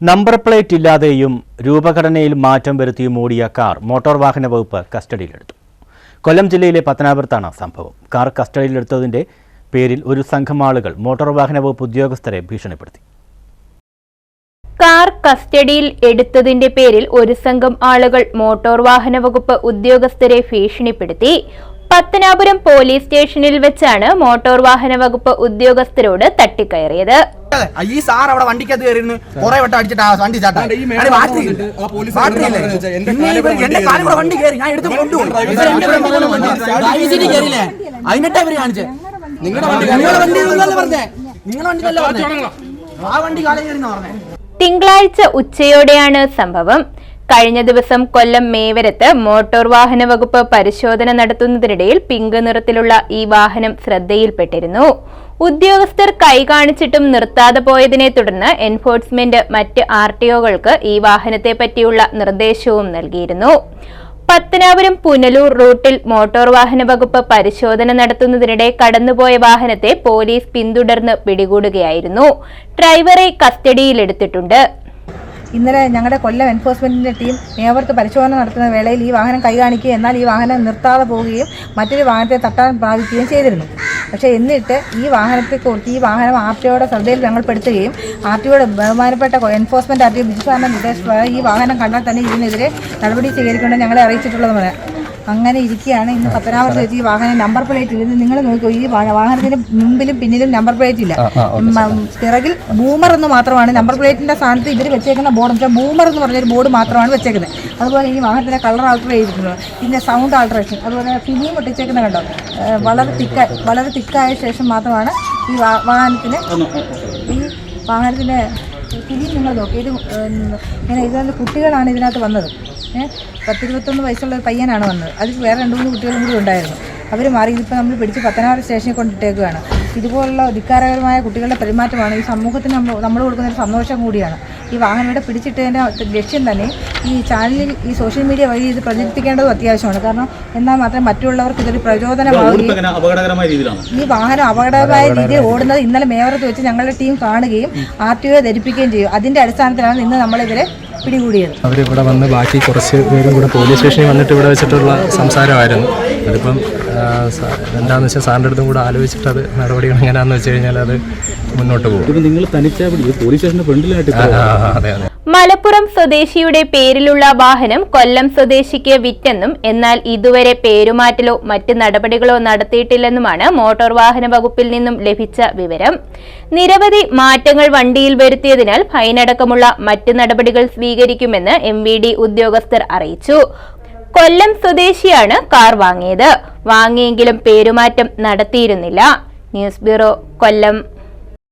Number plate ഇല്ലാതെയും രൂപഘടനയിൽ മാറ്റം വരുത്തിയും ഓടിയ കാർ മോട്ടോർ വാഹന വകുപ്പ് കസ്റ്റഡിയിലെടുത്തു. കൊല്ലം ജില്ലയിലെ പത്തനാപുരത്താണ് സംഭവം. കാർ കസ്റ്റഡിയിലെടുത്തതിന്റെ പേരിൽ ഒരു സംഘം ആളുകൾ മോട്ടോർ വാഹന വകുപ്പ് ഉദ്യോഗസ്ഥരെ ഭീഷണിപ്പെടുത്തി. കാർ കസ്റ്റഡിയിൽ എടുത്തതിന്റെ പേരിൽ ഒരു സംഘം ആളുകൾ മോട്ടോർ വാഹന വകുപ്പ് ഉദ്യോഗസ്ഥരെ ഭീഷണിപ്പെടുത്തി. പത്തനാപുരം പോലീസ് സ്റ്റേഷനിൽ വെച്ചാണ് മോട്ടോർ വാഹന വകുപ്പ് ഉദ്യോഗസ്ഥരോട് തട്ടിക്കയറിയത്. അതെ, ഈ സാർ അവിടെ വണ്ടിക്കകത്ത് കയറി കുറെ വട്ടം അടിച്ചിട്ട് ആ വണ്ടി എന്റെ കൂടെ വണ്ടി കയറി ഞാൻ എടുത്ത് അതിനിട്ടാ ഇവർ കാണിച്ചേ? നിങ്ങളുടെ വണ്ടി നിങ്ങളുടെ വണ്ടി എന്നല്ലേ പറഞ്ഞേ. നിങ്ങളുടെ വണ്ടി അല്ല ആ വണ്ടി കാലം കയറി പറഞ്ഞേ. തിങ്കളാഴ്ച ഉച്ചയോടെയാണ് സംഭവം. കഴിഞ്ഞ ദിവസം കൊല്ലം മേവരത്ത് മോട്ടോർ വാഹന വകുപ്പ് പരിശോധന നടത്തുന്നതിനിടയിൽ പിങ്ക് നിറത്തിലുള്ള ഈ വാഹനം ശ്രദ്ധയിൽപ്പെട്ടിരുന്നു. ഉദ്യോഗസ്ഥർ കൈ കാണിച്ചിട്ടും നിർത്താതെ പോയതിനെ തുടർന്ന് എൻഫോഴ്സ്മെന്റ് മറ്റ് ആർ ടി ഒകൾക്ക് ഈ വാഹനത്തെ പറ്റിയുള്ള നിർദ്ദേശവും നൽകിയിരുന്നു. പത്തനാപുരം പുനലൂർ റൂട്ടിൽ മോട്ടോർ വാഹന വകുപ്പ് പരിശോധന നടത്തുന്നതിനിടെ കടന്നുപോയ വാഹനത്തെ പോലീസ് പിന്തുടർന്ന് പിടികൂടുകയായിരുന്നു. ഡ്രൈവറെ കസ്റ്റഡിയിലെടുത്തിട്ടുണ്ട്. ഇന്നലെ ഞങ്ങളുടെ കൊല്ലം എൻഫോഴ്സ്മെന്റിന്റെ ടീം നേവർത്ത് പരിശോധന നടത്തുന്ന വേളയിൽ ഈ വാഹനം കൈ കാണിക്കുകയും എന്നാൽ ഈ വാഹനം നിർത്താതെ പോവുകയും മറ്റൊരു വാഹനത്തെ തട്ടാൻ പ്രാപിക്കുകയും ചെയ്തിരുന്നു. പക്ഷേ എന്നിട്ട് ഈ വാഹനത്തെ വാഹനത്തെക്കുറിച്ച് ഈ വാഹനം ആർ ടി ഒയുടെ ശ്രദ്ധയിൽ ഞങ്ങൾ പെടുത്തുകയും ആർ ടി ഒയുടെ ബഹുമാനപ്പെട്ട എൻഫോഴ്സ്മെന്റ് ആർ ടി ബിജു സാറിന്റെ നിർദ്ദേശപ്രകാരം ഈ വാഹനം കണ്ടാൽ തന്നെ ഇതിനെതിരെ നടപടി സ്വീകരിക്കണം ഞങ്ങളെ അറിയിച്ചിട്ടുള്ളതുമാണ് അങ്ങനെ ഇരിക്കുകയാണ്. ഇന്ന് പത്തനാപുരത്ത് വെച്ച് ഈ വാഹനം നമ്പർ പ്ലേറ്റ് ഇത് നിങ്ങൾ നോക്കൂ ഈ വാ- വാഹനത്തിന് മുമ്പിലും പിന്നിലും നമ്പർ പ്ലേറ്റ് ഇല്ല. പിറകിൽ ബൂമർ എന്ന് മാത്രമാണ്. നമ്പർ പ്ലേറ്റിന്റെ സ്ഥാനത്ത് ഇവർ വെച്ചേക്കുന്ന ബോർഡ് വെച്ചാൽ ബൂമർ എന്ന് പറഞ്ഞൊരു ബോർഡ് മാത്രമാണ് വെച്ചേക്കുന്നത്. അതുപോലെ ഈ വാഹനത്തിന്റെ കളർ ആൾട്ടർ ചെയ്തിട്ടുള്ളത് പിന്നെ സൗണ്ട് ആൾട്ടറേഷൻ അതുപോലെ ഫിലിം ഒട്ടിച്ചേക്കുന്ന കണ്ടോ? വളരെ തിക്ക വളരെ തിക്കായ ശേഷം മാത്രമാണ് ഈ വാ- വാഹനത്തിന് ഈ വാഹനത്തിന്റെ ഫിലിം നിങ്ങൾ നോക്കി. ഇത് ഇങ്ങനെ ഇതിനകത്ത് കുട്ടികളാണ് ഇതിനകത്ത് വന്നത്. പത്തിരുപത്തൊന്ന് വയസ്സുള്ള ഒരു പയ്യനാണ് വന്നത്. അതിൽ വേറെ രണ്ട് മൂന്ന് കുട്ടികളും കൂടി ഉണ്ടായിരുന്നു. അവർ മാറി ഇതിപ്പോൾ നമ്മൾ പിടിച്ച് പത്തനാപുരം സ്റ്റേഷനിൽ കൊണ്ടിട്ടേക്കുകയാണ് ഇതുപോലുള്ള ധിക്കാരകരമായ കുട്ടികളുടെ പെരുമാറ്റമാണ് ഈ സമൂഹത്തിന് നമ്മൾ നമ്മൾ കൊടുക്കുന്ന ഒരു സന്തോഷം കൂടിയാണ്. ഈ വാഹനം ഇവിടെ പിടിച്ചിട്ടതിന്റെ ലക്ഷ്യം തന്നെ ഈ ചാനലിൽ ഈ സോഷ്യൽ മീഡിയ വഴി ഇത് പ്രചരിപ്പിക്കേണ്ടതും അത്യാവശ്യമാണ്. കാരണം എന്നാൽ മാത്രമേ മറ്റുള്ളവർക്ക് ഇതൊരു പ്രചോദനമാവുകയും ഈ വാഹനം അപകടകരമായ രീതിയിൽ ഓടുന്നത് ഇന്നലെ മേവറത്ത് വെച്ച് ഞങ്ങളുടെ ടീം കാണുകയും ആർ ടി ഒ ധരിപ്പിക്കുകയും ചെയ്യും അതിന്റെ അടിസ്ഥാനത്തിലാണ് ഇന്ന് നമ്മളിവരെ പിടികൂടിയത് അവരിവിടെ വന്ന് ബാക്കി കുറച്ച് പേരും കൂടെ പോലീസ് സ്റ്റേഷനിൽ വന്നിട്ട് ഇവിടെ വെച്ചിട്ടുള്ള സംസാരമായിരുന്നു. അതിപ്പം എന്താണെന്ന് വെച്ചാൽ സാറിന്റെ അടുത്തും കൂടെ ആലോചിച്ചിട്ട് അത് നടപടികൾ എങ്ങനെയാണെന്ന് വെച്ച് കഴിഞ്ഞാൽ അത് മുന്നോട്ട് പോകും. നിങ്ങൾ തനിച്ചാ പോലീസ് സ്റ്റേഷന്റെ ഫ്രണ്ടിലായിട്ട് ആ, ആ, അതെ അതെ. മലപ്പുറം സ്വദേശിയുടെ പേരിലുള്ള വാഹനം കൊല്ലം സ്വദേശിക്ക് വിറ്റെന്നും എന്നാൽ ഇതുവരെ പേരുമാറ്റലോ മറ്റ് നടപടികളോ നടത്തിയിട്ടില്ലെന്നുമാണ് മോട്ടോർ വാഹന വകുപ്പിൽ നിന്നും ലഭിച്ച വിവരം. നിരവധി മാറ്റങ്ങൾ വണ്ടിയിൽ വരുത്തിയതിനാൽ ഫൈനടക്കമുള്ള മറ്റ് നടപടികൾ സ്വീകരിക്കുമെന്ന് എം ഉദ്യോഗസ്ഥർ അറിയിച്ചു. കൊല്ലം സ്വദേശിയാണ് കാർ വാങ്ങിയത്. വാങ്ങിയെങ്കിലും പേരുമാറ്റം നടത്തിയിരുന്നില്ല. News bureau Kollam.